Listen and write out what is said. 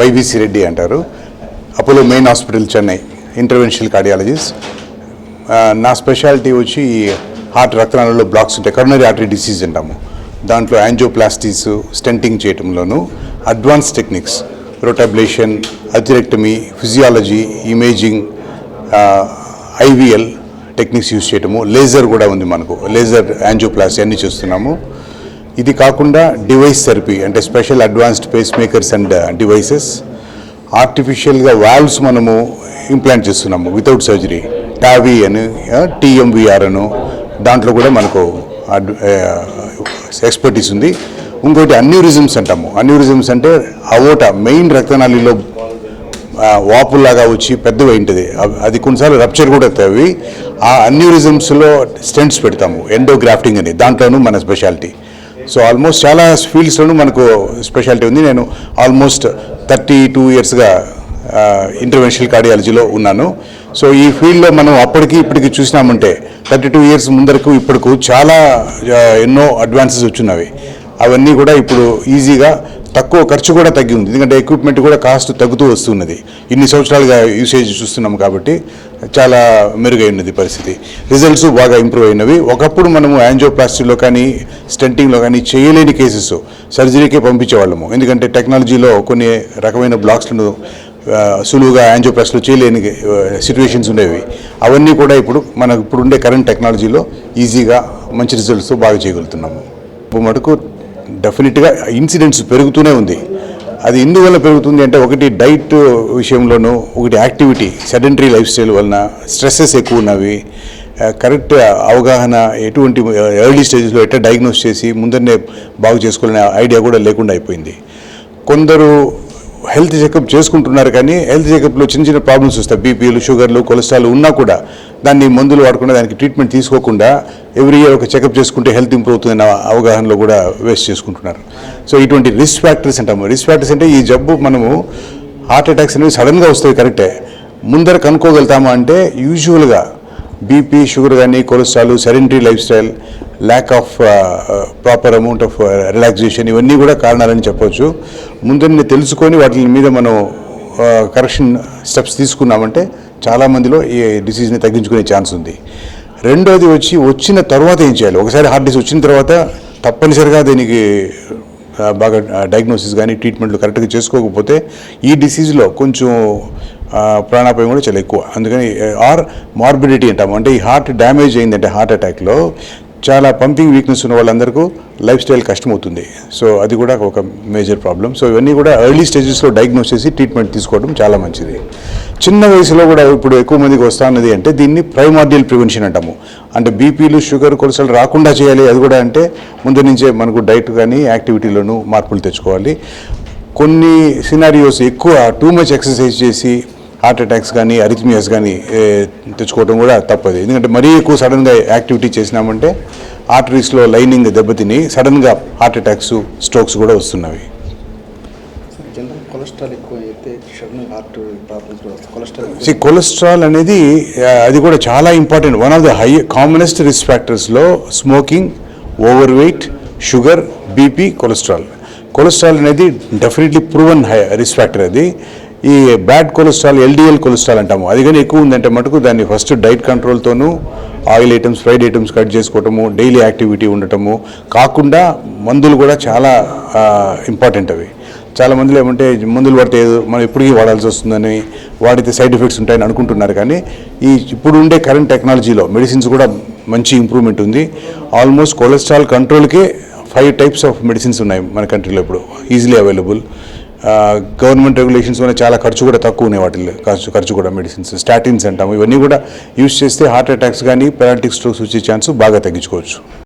వైవిసి రెడ్డి అంటారు. Apollo main hospital Chennai interventional cardiologist. నా speciality వచ్చి హార్ట్ రక్తనాళాల్లో బ్లాక్స్ ఉంటాయి. కరోనరీ ఆర్టరీ డిసీజ్ అంటాము. దాంట్లో angioplasties stenting చేయటంలోను advance techniques rotablation atherectomy physiology imaging IVL techniques use చేయటము. లేజర్ కూడా ఉంది మనకు. లేజర్ యాంజోప్లాస్టీ అన్ని చూస్తున్నాము. ఇది కాకుండా డివైస్ థెరపీ అంటే special advanced pacemakers and devices ఆర్టిఫిషియల్గా వాల్వ్స్ మనము ఇంప్లాంట్ చేస్తున్నాము వితౌట్ సర్జరీ టావీ అని uh, టీఎంవిఆర్ అను. దాంట్లో కూడా మనకు ఎక్స్పర్టీస్ uh, ఉంది. ఇంకోటి అన్యూరిజమ్స్ అంటాము. అన్యూరిజమ్స్ అంటే అవోట మెయిన్ రక్తనాళిలో వాపుల్లాగా వాపులాగా వచ్చి పెద్దవి ఉంటుంది అది కొన్నిసార్లు రప్చర్ కూడా అవుతాయి. అవి ఆ అన్యూరిజమ్స్లో స్టెంట్స్ పెడతాము ఎండోగ్రాఫ్టింగ్ అని. దాంట్లోనూ మన స్పెషాలిటీ సో ఆల్మోస్ట్ చాలా ఫీల్డ్స్లోనూ మనకు స్పెషాలిటీ ఉంది. నేను ఆల్మోస్ట్ థర్టీ టూ ఇయర్స్గా ఇంటర్వెన్షనల్ కార్డియాలజీలో ఉన్నాను. సో ఈ ఫీల్డ్లో మనం అప్పటికి ఇప్పటికి చూసినామంటే థర్టీ టూ ఇయర్స్ ముందరకు ఇప్పటికు చాలా ఎన్నో అడ్వాన్సెస్ వచ్చినవి. అవన్నీ కూడా ఇప్పుడు ఈజీగా తక్కువ ఖర్చు కూడా తగ్గి ఉంది. ఎందుకంటే ఎక్విప్మెంట్ కూడా కాస్ట్ తగ్గుతూ వస్తున్నది. ఇన్ని సంవత్సరాలుగా యూసేజ్ చూస్తున్నాం కాబట్టి చాలా మెరుగైనది పరిస్థితి. రిజల్ట్స్ బాగా ఇంప్రూవ్ అయినవి. ఒకప్పుడు మనము యాంజియోప్లాస్టీలో కానీ స్టెంటింగ్లో కానీ చేయలేని కేసెస్ సర్జరీకే పంపించేవాళ్ళము. ఎందుకంటే టెక్నాలజీలో కొన్ని రకమైన బ్లాక్స్లను సులువుగా యాంజియోప్లాస్టీలో చేయలేని సిచ్యువేషన్స్ ఉండేవి. అవన్నీ కూడా ఇప్పుడు మనకు ఇప్పుడు ఉండే కరెంట్ టెక్నాలజీలో ఈజీగా మంచి రిజల్ట్స్ బాగా చేయగలుగుతున్నాము. ఇప్పుడు మటుకు డెఫినెట్గా ఇన్సిడెంట్స్ పెరుగుతూనే ఉంది. అది ఎందువల్ల పెరుగుతుంది అంటే ఒకటి డైట్ విషయంలోనూ ఒకటి యాక్టివిటీ సెడెంటరీ లైఫ్ స్టైల్ వలన స్ట్రెస్సెస్ ఎక్కువ ఉన్నవి. కరెక్ట్ అవగాహన ఎటువంటి ఎర్లీ స్టేజెస్లో ఎట్లా డయాగ్నోస్ చేసి ముందరనే బాగు చేసుకోవాలనే ఐడియా కూడా లేకుండా అయిపోయింది. కొందరు హెల్త్ చెకప్ చేసుకుంటున్నారు కానీ హెల్త్ చెకప్లో చిన్న చిన్న ప్రాబ్లమ్స్ వస్తాయి. బీపీలు షుగర్లు కొలెస్ట్రాల్ ఉన్నా కూడా దాన్ని మందులు వాడకుండా దానికి ట్రీట్మెంట్ తీసుకోకుండా ఎవ్రీ ఇయర్ ఒక చెకప్ చేసుకుంటే హెల్త్ ఇంప్రూవ్ అవుతుందన్న అవగాహనలో కూడా వేస్ట్ చేసుకుంటున్నారు. సో ఇటువంటి రిస్క్ ఫ్యాక్టర్స్ అంటాము రిస్క్ ఫ్యాక్టర్స్ అంటే ఈ జబ్బు మనము హార్ట్ అటాక్స్ అనేవి సడన్గా వస్తాయి కరెక్టే ముందర కనుక్కోగలుగుతామా అంటే యూజువల్గా బీపీ షుగర్ కానీ cholesterol sedentary lifestyle lack of proper amount of relaxation ఇవన్నీ కూడా కారణాలని చెప్పవచ్చు ముందరనే తెలుసుకొని వాటి మీద మనం uh, కరెక్షన్ స్టెప్స్ తీసుకున్నామంటే చాలామందిలో ఈ డిసీజ్ని తగ్గించుకునే ఛాన్స్ ఉంది. రెండోది వచ్చి వచ్చిన తర్వాత ఏం చేయాలి? ఒకసారి హార్ట్ డిసీజ్ వచ్చిన తర్వాత తప్పనిసరిగా దీనికి బాగా డయాగ్నోసిస్ కానీ ట్రీట్మెంట్లు కరెక్ట్గా చేసుకోకపోతే ఈ డిసీజ్లో కొంచెం ప్రాణాపాయం కూడా చాలా ఎక్కువ. అందుకని ఆర్ మార్బిడిటీ అంటాము. అంటే ఈ హార్ట్ డ్యామేజ్ అయిందంటే హార్ట్ అటాక్లో చాలా పంపింగ్ వీక్నెస్ ఉన్న వాళ్ళందరికీ లైఫ్ స్టైల్ కష్టమవుతుంది. సో అది కూడా ఒక మేజర్ ప్రాబ్లం సో ఇవన్నీ కూడా ఎర్లీ స్టేజెస్లో డయాగ్నోస్ చేసి ట్రీట్మెంట్ తీసుకోవడం చాలా మంచిది. చిన్న వయసులో కూడా ఇప్పుడు ఎక్కువ మందికి వస్తున్నది అంటే దీన్ని ప్రైమార్డియల్ ప్రివెన్షన్ అంటాము. అంటే బీపీలు షుగర్ కొలసలు రాకుండా చేయాలి. అది కూడా అంటే ముందు నుంచే మనకు డైట్ కానీ యాక్టివిటీలోనూ మార్పులు తెచ్చుకోవాలి. కొన్ని సినారియోస్ ఎక్కువ టూ మచ్ ఎక్సర్సైజ్ చేసి హార్ట్ అటాక్స్ కానీ అరిథమియాస్ కానీ తెచ్చుకోవడం కూడా తప్పదు. ఎందుకంటే మరీ ఎక్కువ సడన్గా యాక్టివిటీ చేసినామంటే ఆర్టరీస్లో లైనింగ్ దెబ్బతిని సడన్గా హార్ట్ అటాక్స్ స్ట్రోక్స్ కూడా వస్తున్నవి. కొలెస్ట్రాల్ ఎక్కువ అయితే సడన్ హార్ట్ ప్రాబ్లమ్స్ కూడా వస్తాయి. కొలెస్ట్రాల్ ఎక్కువ సి కొలెస్ట్రాల్ అనేది అది కూడా చాలా important. One of the high commonest risk ఫ్యాక్టర్స్లో smoking overweight sugar BP cholesterol. Cholesterol అనేది definitely proven high risk factor అది. ఈ బ్యాడ్ కొలెస్ట్రాల్ ఎల్డిఎల్ కొలెస్ట్రాల్ అంటాము. అది కానీ ఎక్కువ ఉందంటే మటుకు దాన్ని first diet కంట్రోల్తోనూ oil items fried items cut చేసుకోవటము డైలీ యాక్టివిటీ ఉండటము కాకుండా మందులు కూడా చాలా ఇంపార్టెంట్ అవి. చాలా మందిలో ఏమంటే మందులు పడితే మనం ఎప్పటికీ వాడాల్సి వస్తుందని వాడితే సైడ్ ఎఫెక్ట్స్ ఉంటాయని అనుకుంటున్నారు కానీ ఈ ఇప్పుడు ఉండే కరెంట్ టెక్నాలజీలో మెడిసిన్స్ కూడా మంచి ఇంప్రూవ్మెంట్ ఉంది. ఆల్మోస్ట్ కొలెస్ట్రాల్ కంట్రోల్కే ఫైవ్ టైప్స్ ఆఫ్ మెడిసిన్స్ ఉన్నాయి మన కంట్రీలో ఇప్పుడు ఈజీలీ అవైలబుల్. గవర్నమెంట్ రెగ్యులేషన్స్ వల్ల చాలా ఖర్చు కూడా తక్కువ ఉన్నాయి వాటిల్లో. ఖర్చు ఖర్చు కూడా మెడిసిన్స్ స్టాటిన్స్ అంటాము. ఇవన్నీ కూడా యూస్ చేస్తే హార్ట్ అటాక్స్ కానీ పెరాలిటిక్ స్ట్రోక్స్ వచ్చే ఛాన్స్ బాగా తగ్గించుకోవచ్చు.